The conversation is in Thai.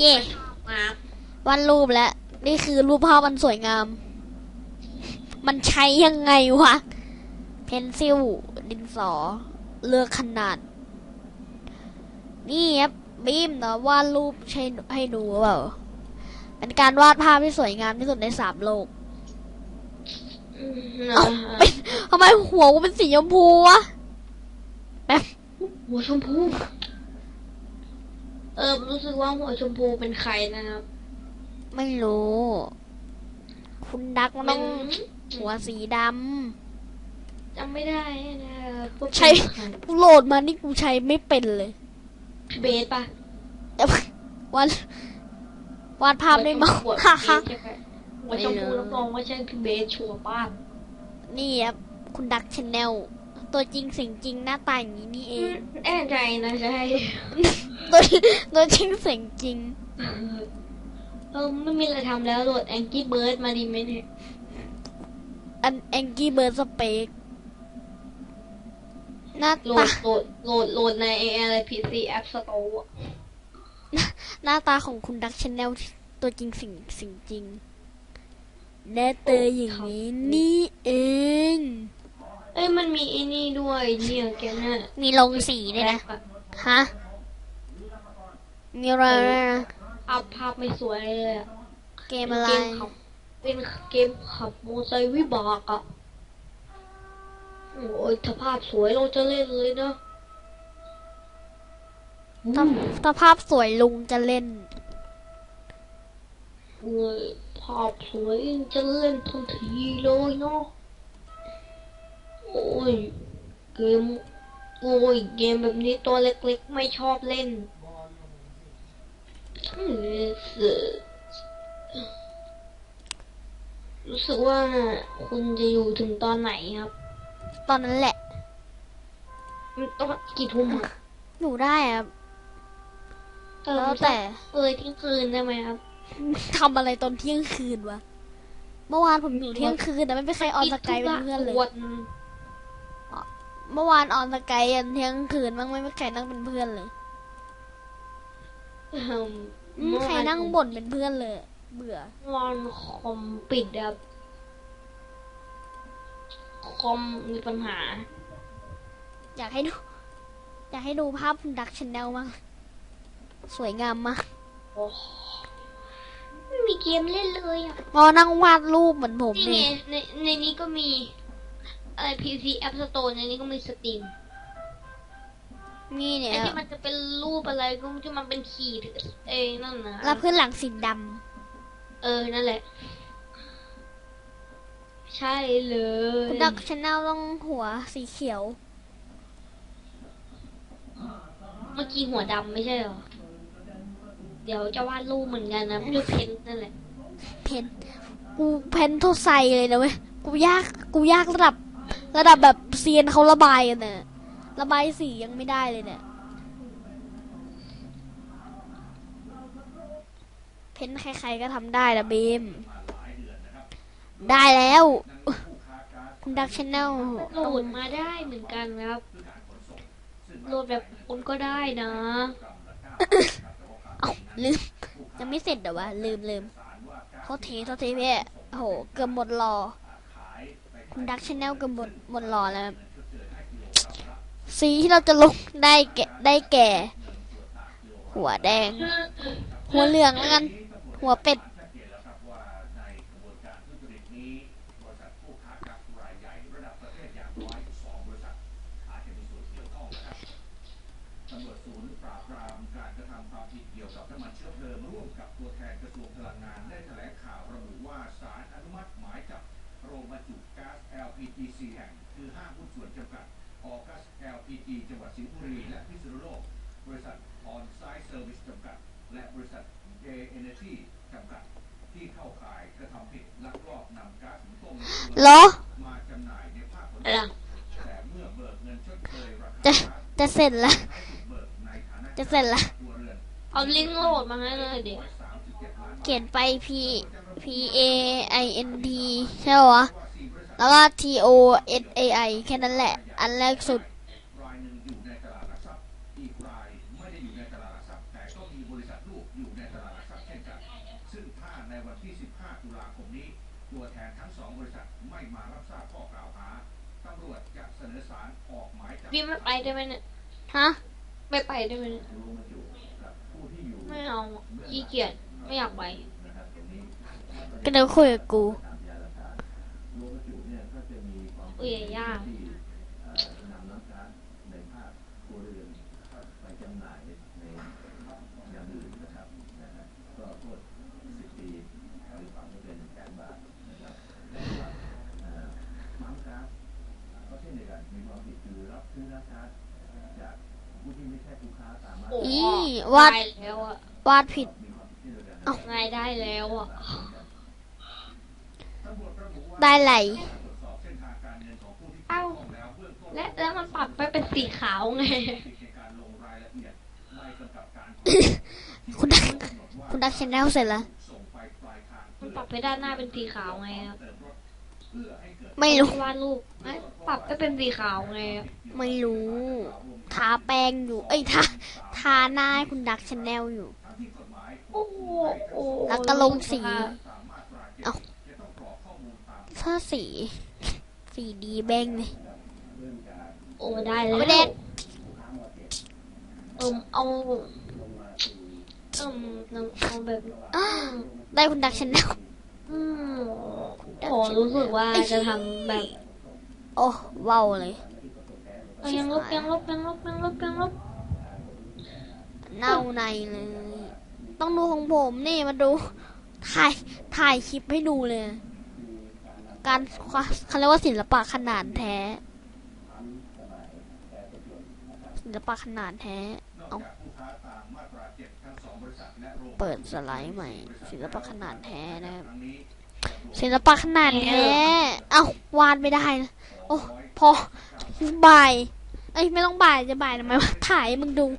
เย่มาวาดรูปแล้ว นี่คือรูปภาพมันสวยงาม มันใช้ยังไงวะ เพนซิล ดินสอ เลือกขนาด นี่ครับบีมเนาะวาดรูปใช้ให้ดูเปล่าเป็นการวาดภาพที่สวยงามที่สุดในสามโลกนะเอ้าเป็นทำไมหัวกูเป็นสีชมพูวะแบบหัวชมพู เออรู้สึกว่าหัวชมพูเป็นใครนะครับ ไม่รู้ คุณดักมันเป็ต้อนงหัวสีดจำไม่ได้นะว่าเป็นใช่ใครำกูโหลดมานี่กูใช้ไม่เป็นเลยพี่เบสปะแต่ว่าวาดวาดภาพได้มั้งหัวชฮ่ามพูฮ่าใช่ไหมหัวชมพูรับรองว่าใช่พี่เบสชัวร์ป้านี่ครับคุณดักชแนล ตัวจริงเสิ่งจริงหน้าตาอย่างนี้นี่เองแน่ใจนะใช่ตัวตัวจริงเสียงจริงเออไม่มีอะไรทำแล้วโหลดแองกี้เบิร์ดมาดีไหมเนี่ยอันแองกี้เบิร์ดสเปกหน้าโหลตาดโหลดโหลดโหลดในอะไรพีซีแอปสโตร์หน้าตาของคุณดักชแนลตัวจริงสิ่งสิ่งจริงหน้าตาอย่างนี้นี่เองเอ้ยมันมีไอ้นี่ด้วยเนี่ยแกน่ะมีลงสีด้วยนะ ฮะ มีอะไรด้วยนะภาพภาพไม่สวยเลยอะเกมอะไรเกมขับเป็นเกมขับมอเตอร์ไซค์วิบากอะโอ้ยถ้าภาพสวยเราจะเล่นเลยนะถ้าถ้าภาพสวยลุงจะเล่นเอ้ยภาพสวยจะเล่นทันทีเลยเนาะ โอ้ยเกมโอ้ยเกมแบบนี้ตัวเล็กๆไม่ชอบเล่นเออรู้สึกว่าคุณจะอยู่ถึงตอนไหนครับ ตอนนั้นแหละมันต้องกี่ทุ่มอะหนูได้อะเออแล้วแต่เลยทิ้งคืนได้ไหมครับทำอะไรตอนเที่ยงคืนวะ เมื่อวานผมอยู่เที่ยงคืนแต่ไม่มีใครออนสกายเป็นเพื่อนเลยวัน เมื่อวานออนสกายยันเที่ยงคืนบ้างไม่มีใครนั่งเป็นเพื่อนเลยอืมอืมใครนั่งบ่นเป็นเพื่อนเลย เบื่อวันคอมปิดครับคอมมีปัญหา อยากให้ดู อยากให้ดูภาพคุณดักชแนลมั้งสวยงามมากโอ้ไม่มีเกมเล่นเลยอะงอนั่งวาดรูปเหมือนผมนี่ไงนี่ในในนี้ก็มี อะไร PC App Store ในนี้ก็มีสตรีมนี่เนี่ยไอ้ที่มันจะเป็นรูปอะไรก็ที่มันเป็นขีดเอ้ยนั่นนะแล้วพื้นหลังสีดเออ นั่นแหละ ใช่เลำยคุณดักชแนลต้องหัวสีเขียว เมื่อกี้หัวดำไม่ใช่เหรอ เดี๋ยวจะวาดรูปเหมือนกันนะรูปเพนนั่นแหละ เพนกูเพนเท่าใส่เลยนะเว้ย กูยาก กูยากระดับ ระดับแบบเซียนเขาระบายกันเนี่ยระบายสียังไม่ได้เลยเนี่ยเพนใครๆก็ทำได้นะบีมได้แล้ว คุณดักชแนลโหลดมาได้เหมือนกันครับโหลดแบบคนก็ได้นะเอ้าลืมยังไม่เสร็จเดี๋ยววะลืมลืมโทษทีโทษทีพี่โอ้โหเกือบหมดรอคุณ ดักชแนลกือบหมดหมดรอแล้วสีที่เราจะลงได้แก่ได้แก่ หัวแดง หัวเหลืองแล้วกัน หัวเป็ดตำรวจศูนย์ปราบปรามการกระทำความผิดเกี่ยวกับน้ำมันเชื้อเพลิงร่วมกับตัวแทนกระทรวงพลังงาน LPG 4แห่ง คือห้างหุ้นส่วนจำกัดออกัส LPG จังหวัดสิงห์บุรี และพิษณุโลก บริษัทออนไซด์เซอร์วิสจำกัด และบริษัท J Energy จำกัด ที่เข้าข่ายกระทำผิดลักลอบนำก๊าซหุงต้มในครัวเหรอมาจำหน่ายในภาคตะวันอะไรออกแต่เมื่อเบิกเงินชดเชยราคาจะก๊าซจะเสร็จละให้ถูกเบิกในฐานะจะเสร็จละครัวเรือนเอาลิงก์โหลดมาให้เลยเดี๋ยวเขียนไป P P A I N T ใช่ปะวะ แล้วก็ T O S A I แค่นั้นแหละ อันแรกสุดรายหนึ่งอยู่ในตลาดหลักทรัพย์อีกรายไม่ได้อยู่ในตลาดหลักทรัพย์แต่ก็มีบริษัทลูกอยู่ในตลาดหลักที่15ตุลาคมนี้ตัวแทนทั้งสองบริษัทไม่มารับทราบข้อกล่าวหาตำรวจจะเสนอศาลออกหมายจับพี่ไม่ไปได้ไหมเนี่ยฮะ ไม่ไปได้ไหมเนี่ยไม่เอาขี้เกียจไม่อยากไป ก็เดี๋ยวคุยกับกู อุ้ยยากอีวาดแล้วอะวาดผิดง่ายได้แล้วอะได้ไหล และแล้วมันปรับไปเป็นสีขาวไง คุณดักคุณดักชแนลเสร็จแล้วมันปรับไปด้านหน้าเป็นสีขาวไงครับ ไม่รู้วาดรูปเอ้ยปรับไปเป็นสีขาวไงครับไม่รู้ ทาแป้งอยู่ เอ้ยทาทาหน้าให้คุณดักชแนลอยู่ โอ้โหโอ้โหแล้วก็ลงสี เอาถ้าสี สีดีแบงเลย โอ้ได้แล้วเอาไปแดกเอิมเอาเอิมเอาแบบอ้าได้คุณดักชแนลอืมโอ้รู้สึกว่าจะทำแบบ โอ้ว้าวเลยเอ้ยยังลบยังลบยังลบยังลบยังลบเน่าในเลย ต้องดูของผมนี่มาดู ถ่ายถ่ายคลิปให้ดูเลย การเขาเรียกว่าศิลปะขนาดแท้ ศิลปะขนาดแท้เอาเปิดสไลด์ใหม่ ศิลปะขนาดแท้นะครับศิลปะขนาดแท้เอ้าวาดไม่ได้นะโอ้พอบ่ายเอ้ยไม่ต้องบ่ายจะบ่ายทำไมวะถ่ายให้มึงดู